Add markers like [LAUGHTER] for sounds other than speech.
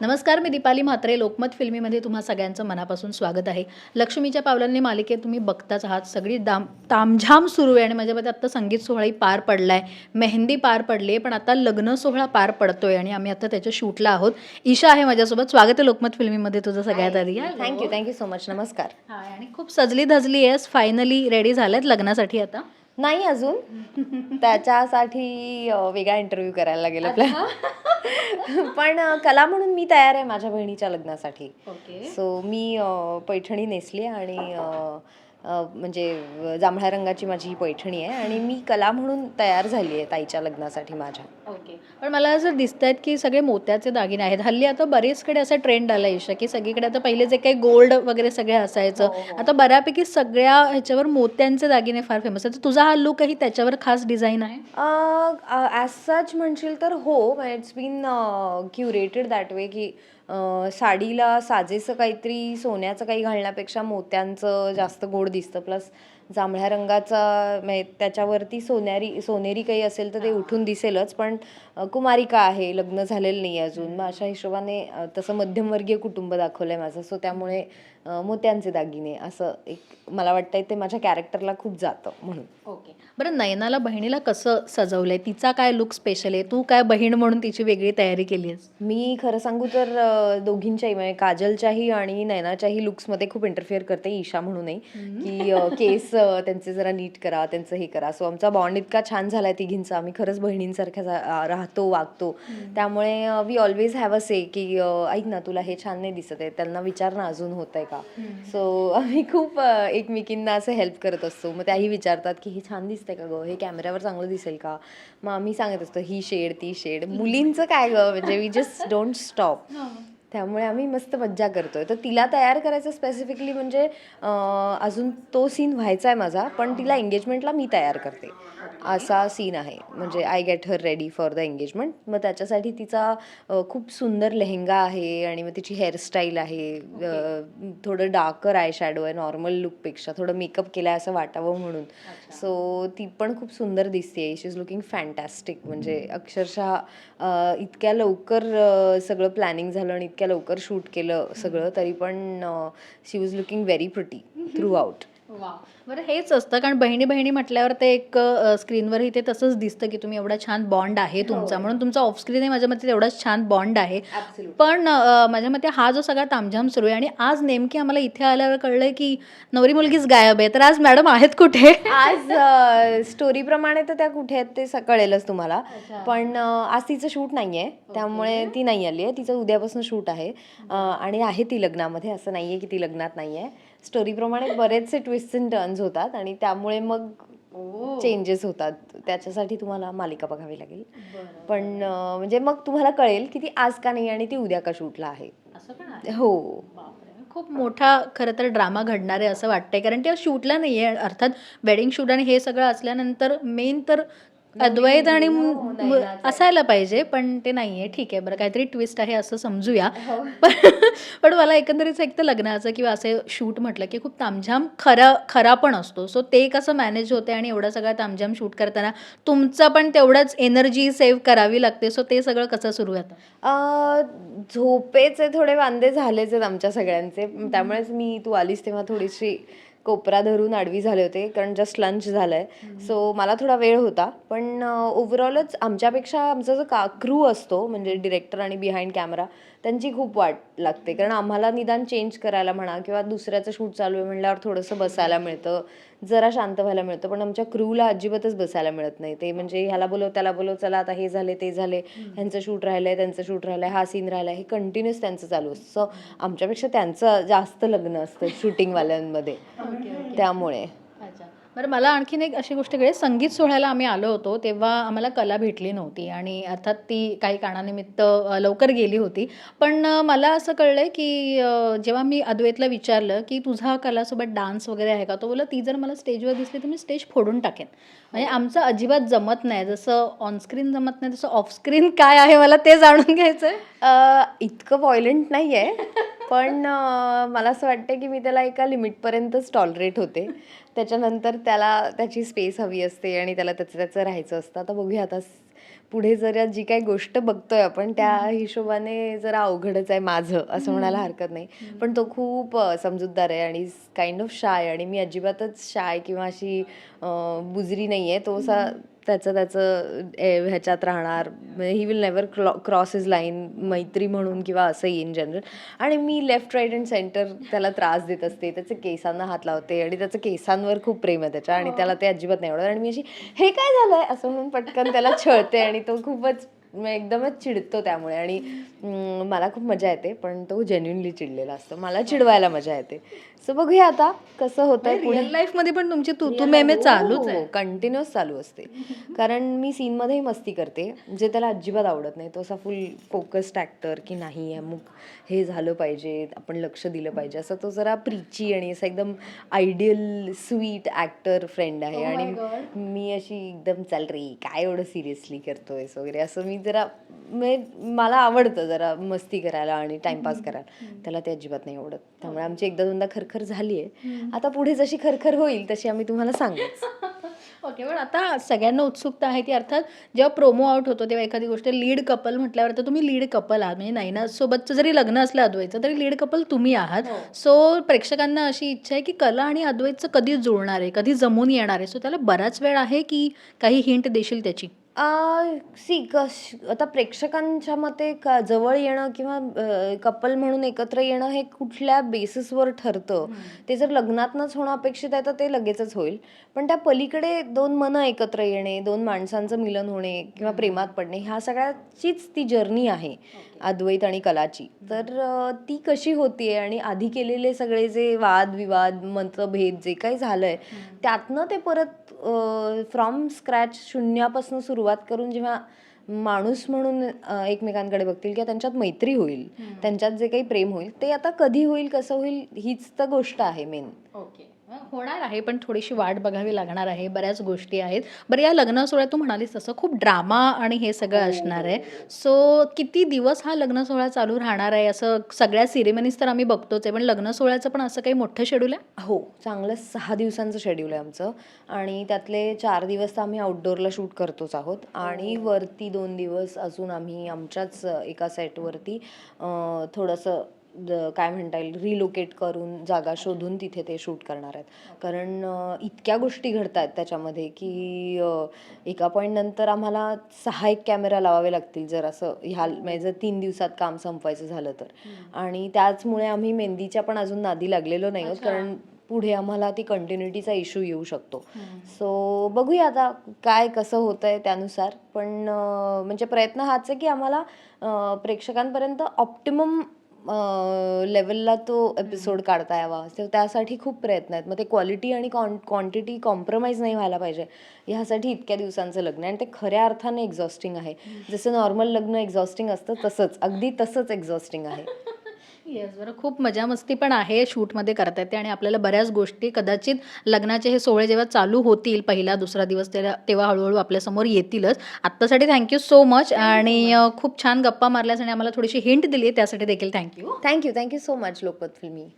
नमस्कार मी दीपाली म्हात्रे. लोकमत फिल्मीमध्ये तुम्हा सगळ्यांचं मनापासून स्वागत आहे. लक्ष्मीच्या पावलांनी मालिकेत तुम्ही बघताच आहात. सगळी दाम तामझाम सुरू आहे आणि माझ्यामध्ये आत्ता संगीत सोहळाही पार पडला आहे मेहंदी पार पडली आहे पण आता लग्न सोहळा पार पडतोय आणि आम्ही आता त्याच्या शूटला आहोत. ईशा आहे माझ्यासोबत. स्वागत आहे लोकमत फिल्मीमध्ये तुझं सगळ्यात आधी. थँक्यू थँक्यू सो मच नमस्कार. हाय आणि खूप सजली धजली आहेस. फायनली रेडी झाल्यात लग्नासाठी आता. नाही अजून. त्याच्यासाठी वेगळा इंटरव्ह्यू करायला लागेल आपल्याला [LAUGHS] पण कला म्हणून मी तयार आहे माझ्या बहिणीच्या लग्नासाठी. सो मी पैठणी नेसली आणि म्हणजे जांभळ्या रंगाची माझी ही पैठणी आहे आणि मी कला म्हणून तयार झाली आहे ताईच्या लग्नासाठी माझ्या. ओके. पण मला असं दिसत आहेत की सगळे मोत्याचे दागिने आहेत. हल्ली आता बरेचकडे असा ट्रेंड आला ईशा की सगळीकडे आता पहिले जे काही गोल्ड वगैरे सगळे असायचं आता बऱ्यापैकी सगळ्या ह्याच्यावर मोत्यांचे दागिने फार फेमस आहेत. तर तुझा हा लुकही त्याच्यावर खास डिझाईन आहे? ॲज सच म्हणशील तर हो it's been curated that way की साडीला साजेसं काहीतरी सोन्याचं काही घालण्यापेक्षा मोत्यांचं जास्त गोड दिसतं. प्लस जांभळ्या रंगाचा म्हणजे त्याच्यावरती सोन्यारी सोनेरी काही असेल तर ते उठून दिसेलच. पण कुमारिका आहे लग्न झालेलं नाही अजून. मग अशा हिशोबाने तसं मध्यमवर्गीय कुटुंब दाखवलं आहे माझं. सो त्यामुळे मोत्यांचे दागिने असं एक मला वाटतंय ते माझ्या कॅरेक्टरला खूप जातं म्हणून. ओके. बरं नयनाला बहिणीला कसं सजवलंय? तिचा काय लुक स्पेशल आहे? तू काय बहीण म्हणून तिची वेगळी तयारी केली आहेस? मी खरं सांगू तर दोघींच्याही म्हणजे काजलच्याही आणि नयनाच्याही लुक्समध्ये खूप इंटरफिअर करते ईशा म्हणूनही. की केस त्यांचे जरा नीट करा त्यांचं हे करा. सो आमचा बॉन्ड इतका छान झालाय तिघींचा. आम्ही खरंच बहिणींसारख्या राहतो वागतो. त्यामुळे we always have a say की ऐक ना तुला हे छान नाही दिसत आहे. त्यांना विचार ना अजून होत आहे. का? सो [LAUGHS] आम्ही खूप एकमेकींना असं हेल्प करत असतो. मग त्याही विचारतात की हे छान दिसतंय का गं? हे कॅमेऱ्यावर चांगलं दिसेल का? मग आम्ही सांगत असतो ही शेड ती शेड मुलींचं काय गं? म्हणजे वी जस्ट डोंट स्टॉप त्यामुळे आम्ही मस्त मज्जा करतोय. तर तिला तयार करायचं स्पेसिफिकली म्हणजे अजून तो सीन व्हायचा आहे माझा पण तिला एंगेजमेंटला मी तयार करते. असा सीन आहे. म्हणजे I get her ready for the engagement मग त्याच्यासाठी तिचा खूप सुंदर लेहंगा आहे आणि मग तिची हेअरस्टाईल आहे. थोडं डार्कर आय शॅडो आहे नॉर्मल लुकपेक्षा थोडं मेकअप केलं आहे असं वाटावं म्हणून. सो ती पण खूप सुंदर दिसते शी इज लुकिंग फॅन्टॅस्टिक म्हणजे अक्षरशः इतक्या लवकर सगळं प्लॅनिंग झालं आणि इतक्या लवकर शूट केलं सगळं तरी पण she was looking very pretty throughout बरं हेच असतं. कारण बहिणी बहिणी म्हटल्यावर ते एक स्क्रीनवरही ते तसंच दिसतं की तुम्ही एवढा छान बॉन्ड आहे तुमचा. म्हणून तुमचा ऑफ स्क्रीनही माझ्या मते तेवढाच छान बॉन्ड आहे. पण माझ्या मते हा जो सगळा तामझाम सुरू आहे आणि आज नेमकी आम्हाला इथे आल्यावर कळलंय की नवरी मुलगीच गायब आहे. तर आज मॅडम आहेत कुठे? आज स्टोरी प्रमाणे तर त्या कुठे आहेत ते कळेलच तुम्हाला. पण आज तिचं शूट नाहीये. त्यामुळे ती नाही आली आहे. तिचं उद्यापासून शूट आहे. आणि आहे ती लग्नामध्ये. असं नाहीये की ती लग्नात नाहीये. स्टोरी प्रमाणे बरेचसे ट्विस्ट अँड टर्न्स होतात आणि त्यामुळे मग चेंजेस होतात. त्याच्यासाठी तुम्हाला मालिका बघावी लागेल. पण म्हणजे मग तुम्हाला कळेल की ती आज का नाही आणि ती उद्या का शूटला आहे. हो. खूप मोठा खरं तर ड्रामा घडणार आहे असं वाटतंय. कारण ते शूटला नाही आहे अर्थात वेडिंग शूट आणि हे सगळं असल्यानंतर मेन तर अद्वैत आणि मु- असायला पाहिजे पण ते नाही आहे ठीक आहे बरं काहीतरी ट्विस्ट आहे असं समजूया. पण पण मला एकंदरीत एक तर लग्नाचं किंवा असे शूट म्हटलं की खूप तामझाम खरा खरा पण असतो. सो ते कसं मॅनेज होते आणि एवढा सगळा तामझाम शूट करताना तुमचं पण तेवढंच एनर्जी सेव्ह करावी लागते. सो ते सगळं कसं सुरू अं, झोपेचे थोडे वांदे झालेच आहेत आमच्या सगळ्यांचे. त्यामुळेच मी तू आलीस तेव्हा थोडीशी कोपरा धरून आडवी झाले होते कारण जस्ट लंच झालंय. सो मला थोडा वेळ होता. पण ओव्हरऑलच आमच्यापेक्षा आमचा जो का क्रू असतो म्हणजे डिरेक्टर आणि बिहाइंड कॅमेरा त्यांची खूप वाट लागते. कारण आम्हाला निदान चेंज करायला म्हणा किंवा दुसऱ्याचं शूट चालू आहे म्हणल्यावर थोडंसं बसायला मिळतं. जरा शांत व्हायला मिळतं. पण आमच्या क्रूला अजिबातच बसायला मिळत नाही. ते म्हणजे ह्याला बोलव त्याला बोलव चला आता हे झाले ते झाले. ह्यांचं शूट राहिलंय त्यांचं शूट राहिलंय हा सीन राहिलाय. हे कंटिन्युअस त्यांचं चालू असतं. सो आमच्यापेक्षा त्यांचं जास्त लग्न असतं शूटिंगवाल्यांमध्ये त्यामुळे. बरं मला आणखीन एक अशी गोष्ट कळेल. संगीत सोहळ्याला आम्ही आलो होतो तेव्हा आम्हाला कला भेटली नव्हती आणि अर्थात ती काही कारणानिमित्त लवकर गेली होती. पण मला असं कळलंय की जेव्हा मी अद्वैतला विचारलं की तुझा कलासोबत डान्स वगैरे आहे का? तो बोला ती जर मला स्टेजवर दिसली तर मी स्टेज फोडून टाकेन. म्हणजे आमचं अजिबात जमत नाही. जसं ऑनस्क्रीन जमत नाही तसं ऑफस्क्रीन काय आहे मला ते जाणून घ्यायचं आहे इतकं व्हायलंट नाही आहे पण मला असं वाटतं की मी त्याला एका लिमिटपर्यंतच टॉलरेट होते. त्याच्यानंतर त्याला त्याची स्पेस हवी असते आणि त्याला त्याचं त्याचं राहायचं असतं. आता बघूया आता पुढे जरा जी काही गोष्ट बघतोय आपण त्या हिशोबाने जरा अवघडच आहे माझं असं म्हणायला हरकत नाही. पण तो खूप समजूतदार आहे आणि काइंड ऑफ शाय आणि मी अजिबातच शाय किंवा अशी बुजरी नाही आहे तो असा त्याचं त्याचं ए, ह्याच्यात राहणार. He will never cross is line मैत्री म्हणून किंवा असंही इन जनरल आणि मी लेफ्ट राईट अँड सेंटर त्याला त्रास देत असते. त्याचे केसांना हात लावते आणि त्याचं केसांवर खूप प्रेम आहे त्याच्या आणि त्याला ते अजिबात नाही आवडत. आणि मी अशी हे काय झालंय? असं म्हणून पटकन त्याला छळते आणि तो खूपच म- एकदमच चिडतो त्यामुळे. आणि मला खूप मजा येते पण तो जेन्युनली चिडलेला असतो. मला चिडवायला मजा येते. सो बघूया आता कसं होतंय रिअल लाईफमध्ये पण तुमची तू तू मेमे चालूच आहे. कंटिन्युअस चालू असते. कारण मी सीन मध्येही मस्ती करते जे त्याला अजिबात आवडत नाही. तो असा फुल फोकस्ड ऍक्टर की नाही अमुक हे झालं पाहिजे आपण लक्ष दिलं पाहिजे. असं तो जरा प्रीची आणि असं एकदम आयडियल स्वीट ऍक्टर फ्रेंड आहे. Oh आणि. मी अशी एकदम चाल रे काय एवढं सिरियसली करतोयस वगैरे. असं मी जरा म्हणजे मला आवडतं जरा मस्ती करायला आणि टाइमपास करायला. त्याला ते अजिबात नाही आवडत. त्यामुळे आमची एकदा दोनदा खरखर झाली आहे आता पुढे जशी खरखर होईल तशी आम्ही तुम्हाला सांगूच ओके [LAUGHS] पण आता सगळ्यांना उत्सुकता आहे ती अर्थात जेव्हा प्रोमो आउट होतो तेव्हा एखादी गोष्ट लीड कपल म्हटल्यावर तर तुम्ही लीड कपल आहात. म्हणजे नैना सोबतचं जरी लग्न असलं अद्वैतचं तरी लीड कपल तुम्ही आहात. सो प्रेक्षकांना अशी इच्छा आहे की कला आणि अद्वैतचं कधी जुळणार आहे कधी जमून येणार आहे? सो त्याला बराच वेळ आहे की काही हिंट देशील त्याची? सी कश आता प्रेक्षकांच्या मते क- जवळ येणं किंवा कपल म्हणून एकत्र येणं हे कुठल्या बेसिसवर ठरतं? ते जर लग्नातनंच होणं अपेक्षित आहे तर ते लगेचच होईल. पण त्या पलीकडे दोन मनं एकत्र येणे दोन माणसांचं मिलन होणे किंवा प्रेमात पडणे ह्या सगळ्याचीच ती जर्नी आहे अद्वैत आणि कलाची. तर ती कशी होतीये आणि आधी केलेले सगळे जे वादविवाद मतभेद जे काही झालंय त्यातनं ते परत फ्रॉम स्क्रॅच शून्यापासून सुरुवात करून जेव्हा माणूस म्हणून एकमेकांकडे बघतील किंवा त्यांच्यात मैत्री होईल त्यांच्यात जे काही प्रेम होईल ते आता कधी होईल कसं होईल हीच तर गोष्ट आहे मेन ओके होणार आहे पण थोडीशी वाट बघावी लागणार आहे. बऱ्याच गोष्टी आहेत. बरं या लग्न सोहळ्यात तू म्हणालीस तसं खूप ड्रामा आणि हे सगळं असणार आहे. सो किती दिवस हा लग्न सोहळा चालू राहणार आहे? असं सगळ्या सिरेमनीज तर आम्ही बघतोच आहे पण लग्न सोहळ्याचं पण असं काही मोठं शेड्यूल आहे? हो चांगलं सहा दिवसांचं शेड्यूल आहे आमचं. आणि त्यातले चार दिवस तर आम्ही आउटडोअरला शूट करतोच आहोत. आणि वरती दोन दिवस अजून आम्ही आमच्याच एका सेटवरती थोडंसं काय म्हणता येईल रिलोकेट करून जागा शोधून तिथे ते शूट करणार आहेत. कारण इतक्या गोष्टी घडत आहेत त्याच्यामध्ये की एका पॉईंट नंतर आम्हाला सहा एक कॅमेरा लावावे लागतील जर असं ह्या म्हणजे जर तीन दिवसात काम संपवायचं झालं तर. आणि त्याचमुळे आम्ही मेहंदीच्या पण अजून नादी लागलेलो नाही आहोत कारण पुढे आम्हाला ती कंटिन्युटीचा इश्यू येऊ शकतो. सो बघूया आता काय कसं होतंय त्यानुसार. पण म्हणजे प्रयत्न हाच आहे की आम्हाला प्रेक्षकांपर्यंत ऑप्टिमम लेवलला तो एपिसोड काढता यावा. तर त्यासाठी खूप प्रयत्न आहेत. मग ते क्वालिटी आणि क्वांटिटी कॉम्प्रोमाइज नाही व्हायला पाहिजे. ह्यासाठी इतक्या दिवसांचं लग्न आहे आणि ते खऱ्या अर्थाने एक्झॉस्टिंग आहे. जसं नॉर्मल लग्न एक्झॉस्टिंग असतं तसंच. अगदी तसंच एक्झॉस्टिंग आहे. येस बरं. खूप मजा मस्ती पण आहे शूटमध्ये करता येते आणि आपल्याला बऱ्याच गोष्टी कदाचित लग्नाचे हे सोहळे जेव्हा चालू होतील पहिला दुसरा दिवस तेव्हा तेव्हा हळूहळू आपल्यासमोर येतीलच. आत्तासाठी थँक्यू सो मच आणि खूप छान गप्पा मारल्यास आणि आम्हाला थोडीशी हिंट दिली त्यासाठी देखील thank you thank you thank you so much Lokmat filmy